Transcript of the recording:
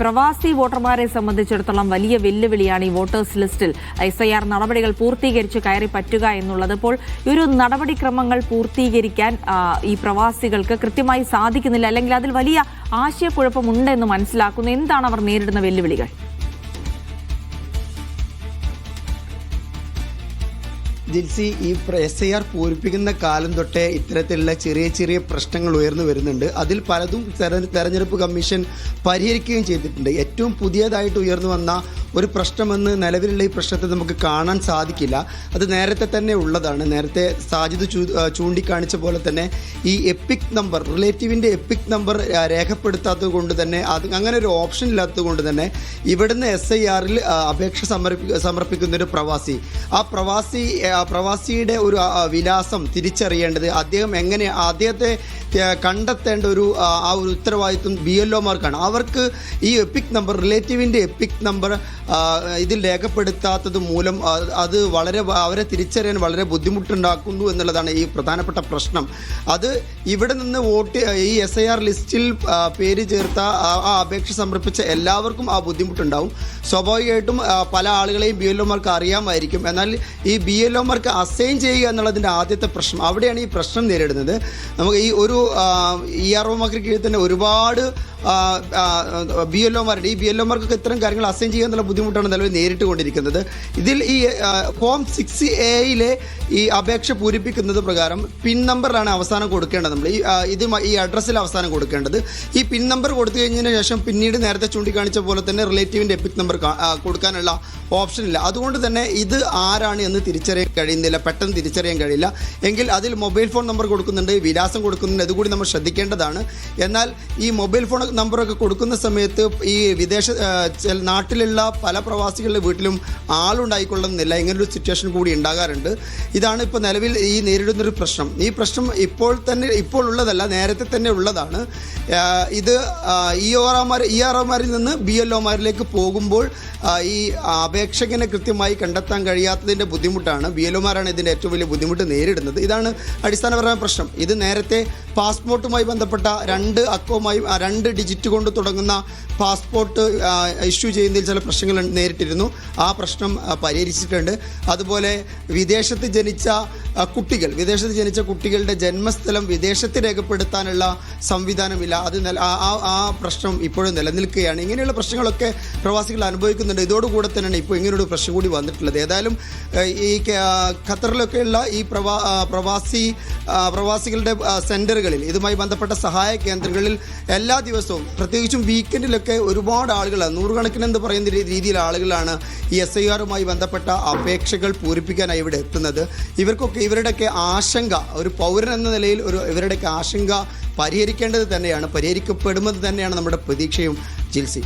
പ്രവാസി വോട്ടർമാരെ സംബന്ധിച്ചിടത്തോളം വലിയ വെല്ലുവിളിയാണ് ഈ വോട്ടേഴ്സ് ലിസ്റ്റിൽ. എസ് ഐ ആർ നടപടികൾ പൂർത്തീകരിച്ച് കയറി പറ്റുക എന്നുള്ളത് ഇപ്പോൾ ഒരു നടപടിക്രമങ്ങൾ പൂർത്തീകരിക്കാൻ ഈ പ്രവാസികൾക്ക് കൃത്യമായി സാധിക്കുന്നില്ല. അല്ലെങ്കിൽ അതിൽ വലിയ ആശയക്കുഴപ്പമുണ്ടെന്ന് മനസ്സിലാക്കുന്നു. എന്താണ് അവർ നേരിടുന്ന വെല്ലുവിളികൾ? ജിൽസി ഈ എസ് ഐ ആർ പൂരിപ്പിക്കുന്ന കാലം തൊട്ടേ ഇത്തരത്തിലുള്ള ചെറിയ ചെറിയ പ്രശ്നങ്ങൾ ഉയർന്നു വരുന്നുണ്ട്. അതിൽ പലതും തെര- തെരഞ്ഞെടുപ്പ് കമ്മീഷൻ പരിഹരിക്കുകയും ചെയ്തിട്ടുണ്ട്. ഏറ്റവും പുതിയതായിട്ട് ഉയർന്നു വന്ന ഒരു പ്രശ്നമെന്ന് നിലവിലുള്ള ഈ പ്രശ്നത്തെ നമുക്ക് കാണാൻ സാധിക്കില്ല. അത് നേരത്തെ തന്നെ ഉള്ളതാണ്. നേരത്തെ സാജിദ് ചൂ- ചൂണ്ടിക്കാണിച്ച പോലെ തന്നെ ഈ എപ്പിക് നമ്പർ റിലേറ്റീവിന്റെ എപ്പിക് നമ്പർ രേഖപ്പെടുത്താത്തത് കൊണ്ട് തന്നെ അത് അങ്ങനെ ഒരു ഓപ്ഷൻ ഇല്ലാത്തത് കൊണ്ട് തന്നെ ഇവിടുന്ന് എസ് ഐ ആറിൽ അപേക്ഷ സമർപ്പി സമർപ്പിക്കുന്ന ഒരു പ്രവാസി. ആ പ്രവാസി പ്രവാസിയുടെ ഒരു വിലാസം തിരിച്ചറിയേണ്ടത് അദ്ദേഹം എങ്ങനെ അദ്ദേഹത്തെ കണ്ടെത്തേണ്ട ഒരു ആ ഒരു ഉത്തരവാദിത്വം ബി എൽ ഒമാർക്കാണ് അവർക്ക് ഈ എപ്പിക് നമ്പർ റിലേറ്റീവിന്റെ എപ്പിക് നമ്പർ ഇതിൽ രേഖപ്പെടുത്താത്തത് മൂലം അത് വളരെ അവരെ തിരിച്ചറിയാൻ വളരെ ബുദ്ധിമുട്ടുണ്ടാക്കുന്നു എന്നുള്ളതാണ് ഈ പ്രധാനപ്പെട്ട പ്രശ്നം. അത് ഇവിടെ നിന്ന് വോട്ട് ഈ എസ് ഐ ആർ ലിസ്റ്റിൽ പേര് ചേർത്ത ആ അപേക്ഷ സമർപ്പിച്ച എല്ലാവർക്കും ആ ബുദ്ധിമുട്ടുണ്ടാവും. സ്വാഭാവികമായിട്ടും പല ആളുകളെയും ബി എൽ ഒമാർക്ക് അറിയാമായിരിക്കും. എന്നാൽ ഈ ബി എൽ ഒമാർക്ക് അസൈൻ ചെയ്യുക എന്നുള്ളതിന്റെ ആദ്യത്തെ പ്രശ്നം അവിടെയാണ് ഈ പ്രശ്നം നേരിടുന്നത്. നമുക്ക് ഈ ഒരു ഇ ആർ ഒമാർക്ക് കീഴിൽ തന്നെ ഒരുപാട് ബി എൽ ഒമാരുടെ ഈ ബി എൽ ഇത്തരം കാര്യങ്ങൾ അസൈൻ ചെയ്യുക എന്നുള്ള ബുദ്ധിമുട്ടാണ് നിലവിൽ നേരിട്ട് കൊണ്ടിരിക്കുന്നത്. ഇതിൽ ഈ ഫോം സിക്സ് എയിലെ ഈ അപേക്ഷ പൂരിപ്പിക്കുന്നത് പ്രകാരം പിൻ നമ്പറിലാണ് അവസാനം കൊടുക്കേണ്ടത് നമ്മൾ. ഈ ഇത് ഈ അഡ്രസ്സിൽ അവസാനം കൊടുക്കേണ്ടത്. ഈ പിൻ നമ്പർ കൊടുത്തു കഴിഞ്ഞതിന് ശേഷം പിന്നീട് നേരത്തെ ചൂണ്ടിക്കാണിച്ച പോലെ തന്നെ റിലേറ്റീവിന്റെ എപ്പിക് നമ്പർ കൊടുക്കാനുള്ള ഓപ്ഷൻ ഇല്ല. അതുകൊണ്ട് തന്നെ ഇത് ആരാണ് എന്ന് തിരിച്ചറിയാൻ കഴിയുന്നില്ല. പെട്ടെന്ന് തിരിച്ചറിയാൻ കഴിയില്ല. എങ്കിൽ അതിൽ മൊബൈൽ ഫോൺ നമ്പർ കൊടുക്കുന്നുണ്ട് വിലാസം കൊടുക്കുന്നുണ്ട്. അതുകൂടി നമ്മൾ ശ്രദ്ധിക്കേണ്ടതാണ്. എന്നാൽ ഈ മൊബൈൽ ഫോൺ നമ്പറൊക്കെ കൊടുക്കുന്ന സമയത്ത് ഈ വിദേശ നാട്ടിലുള്ള പല പ്രവാസികളുടെ വീട്ടിലും ആളുണ്ടായിക്കൊള്ളുന്നില്ല. ഇങ്ങനൊരു സിറ്റുവേഷൻ കൂടി ഉണ്ടാകാറുണ്ട്. ഇതാണ് ഇപ്പോൾ നിലവിൽ ഈ നേരിടുന്നൊരു പ്രശ്നം. ഈ പ്രശ്നം ഇപ്പോൾ തന്നെ ഇപ്പോൾ ഉള്ളതല്ല നേരത്തെ തന്നെ ഉള്ളതാണ്. ഇത് ഇ ഒ ആർമാർ ഇ ആർ ഒമാരിൽ നിന്ന് ബി എൽ ഒമാരിലേക്ക് പോകുമ്പോൾ ഈ അപേക്ഷകനെ കൃത്യമായി കണ്ടെത്താൻ കഴിയാത്തതിന്റെ ബുദ്ധിമുട്ടാണ്. ബി എൽ ഒമാരാണ് ഇതിന്റെ ഏറ്റവും വലിയ ബുദ്ധിമുട്ട് നേരിടുന്നത്. ഇതാണ് അടിസ്ഥാനപരമായ പ്രശ്നം. ഇത് നേരത്തെ പാസ്പോർട്ടുമായി ബന്ധപ്പെട്ട രണ്ട് അക്കവുമായി രണ്ട് ഡിജിറ്റ് കൊണ്ട് തുടങ്ങുന്ന പാസ്പോർട്ട് ഇഷ്യൂ ചെയ്യുന്നതിൽ ചില പ്രശ്നങ്ങൾ നേരിട്ടിരുന്നു. ആ പ്രശ്നം പരിഹരിച്ചിട്ടുണ്ട്. അതുപോലെ വിദേശത്ത് ജനിച്ച കുട്ടികൾ വിദേശത്ത് ജനിച്ച കുട്ടികളുടെ ജന്മസ്ഥലം വിദേശത്ത് രേഖപ്പെടുത്താനുള്ള സംവിധാനമില്ല. അത് ആ- ആ പ്രശ്നം ഇപ്പോഴും നിലനിൽക്കുകയാണ്. ഇങ്ങനെയുള്ള പ്രശ്നങ്ങളൊക്കെ പ്രവാസികൾ അനുഭവിക്കുന്നുണ്ട്. ഇതോടുകൂടെ തന്നെയാണ് ഇപ്പോൾ ഇങ്ങനൊരു പ്രശ്നം കൂടി വന്നിട്ടുള്ളത്. ഏതായാലും ഈ ഖത്തറിലൊക്കെയുള്ള ഈ പ്രവാ പ്രവാസി പ്രവാസികളുടെ സെന്ററുകളിൽ ഇതുമായി ബന്ധപ്പെട്ട സഹായ കേന്ദ്രങ്ങളിൽ എല്ലാ ദിവസവും പ്രത്യേകിച്ചും വീക്കെൻഡിലൊക്കെ ഒരുപാട് ആളുകൾ നൂറുകണക്കിന് എന്ന് പറയുന്ന രീതിയിൽ ആളുകളാണ് ഈ എസ് ഐ ആറുമായി ബന്ധപ്പെട്ട അപേക്ഷകൾ പൂരിപ്പിക്കാനായി ഇവിടെ എത്തുന്നത്. ഇവർക്കൊക്കെ ഇവരുടെയൊക്കെ ആശങ്ക ഒരു പൗരൻ എന്ന നിലയിൽ ഒരു ഇവരുടെയൊക്കെ ആശങ്ക പരിഹരിക്കേണ്ടത് തന്നെയാണ് പരിഹരിക്കപ്പെടുമെന്ന് തന്നെയാണ് നമ്മുടെ പ്രതീക്ഷയും ജിൽസി.